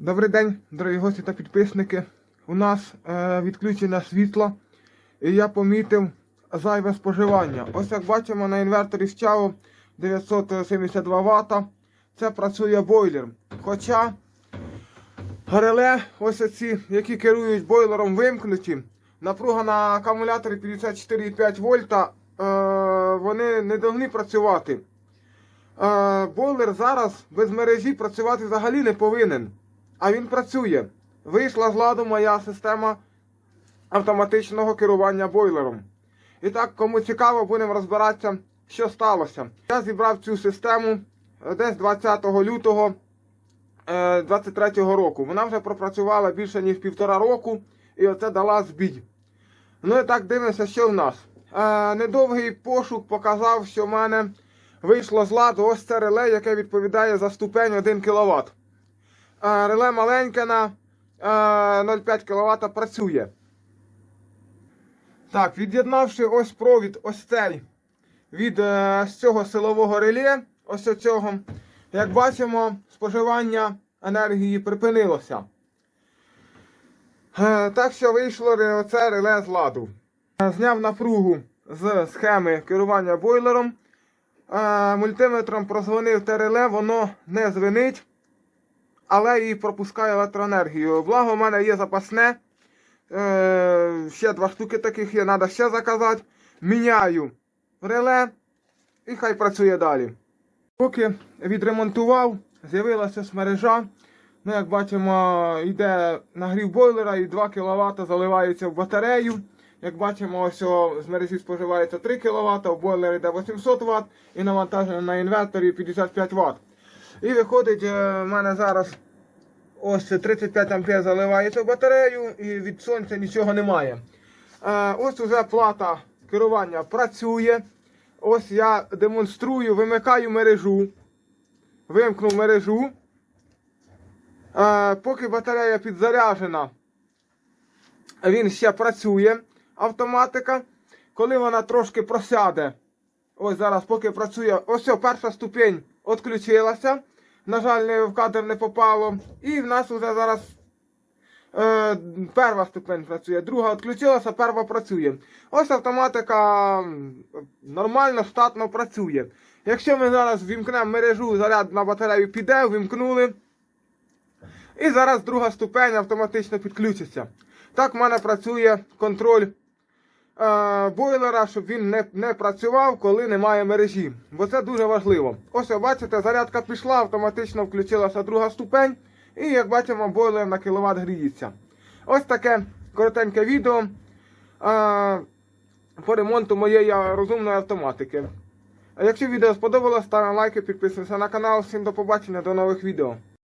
Добрий день, дорогі гості та підписники. У нас е, відключення світла, і я помітив зайве споживання. Ось як бачимо на інверторі Щао 972 Вт. Це працює бойлер. Хоча реле, ось ці, які керують бойлером, вимкнуті. Напруга на акумуляторі 54,5 вольта, е, вони не повинні працювати. Е, бойлер зараз без мережі працювати взагалі не повинен. А він працює. Вийшла з ладу моя система автоматичного керування бойлером. І так, кому цікаво, будемо розбиратися, що сталося. Я зібрав цю систему е, десь 20 лютого 23 року. Вона вже пропрацювала більше ніж півтора року, і оце дала збій. Ну і так дивимося, що в нас. Е, недовгий пошук показав, що в мене вийшло з ладу ось це реле, яке відповідає за ступень 1 кВт. Реле маленьке на е, 0,5 кВт працює. Так, від'єднавши ось провід, ось цей від е, цього силового реле, ось цього, як бачимо, споживання енергії припинилося. Е, так що вийшло оце реле з ладу. Е, Зняв напругу з схеми керування бойлером. Мультиметром прозвонив те реле, воно не звенить але і пропускає електроенергію. Благо, у мене є запасне. Е, ще два штуки таких є, треба ще заказати. Міняю реле і хай працює далі. Поки відремонтував, з'явилася ось мережа. Ну, як бачимо, йде нагрів бойлера і 2 кВт заливається в батарею. Як бачимо, ось з мережі споживається 3 кВт, в бойлері йде 800 Вт і навантаження на інверторі 55 Вт. І виходить, е, в мене зараз ось 35 ампер заливається в батарею і від сонця нічого немає. Е, Ось уже плата керування працює. Ось я демонструю, вимикаю мережу. Вимкнув мережу. Е, Поки батарея підзаряжена, він ще працює автоматика. Коли вона трошки просяде, ось зараз поки працює, ось перша ступінь відключилася. На жаль, в кадр не попало. І в нас вже зараз е, перша ступень працює, друга відключилася, перша працює. Ось автоматика нормально, штатно працює. Якщо ми зараз вімкнемо мережу, заряд на батарею піде, вімкнули. І зараз друга ступень автоматично підключиться. Так в мене працює контроль бойлера, щоб він не, не працював, коли немає мережі. Бо це дуже важливо. Ось бачите, зарядка пішла, автоматично включилася друга ступень. І як бачимо, бойлер на кіловат гріється. Ось таке коротеньке відео е, по ремонту моєї розумної автоматики. А якщо відео сподобалось, ставимо лайки, підписуємося на канал. Всім до побачення, до нових відео.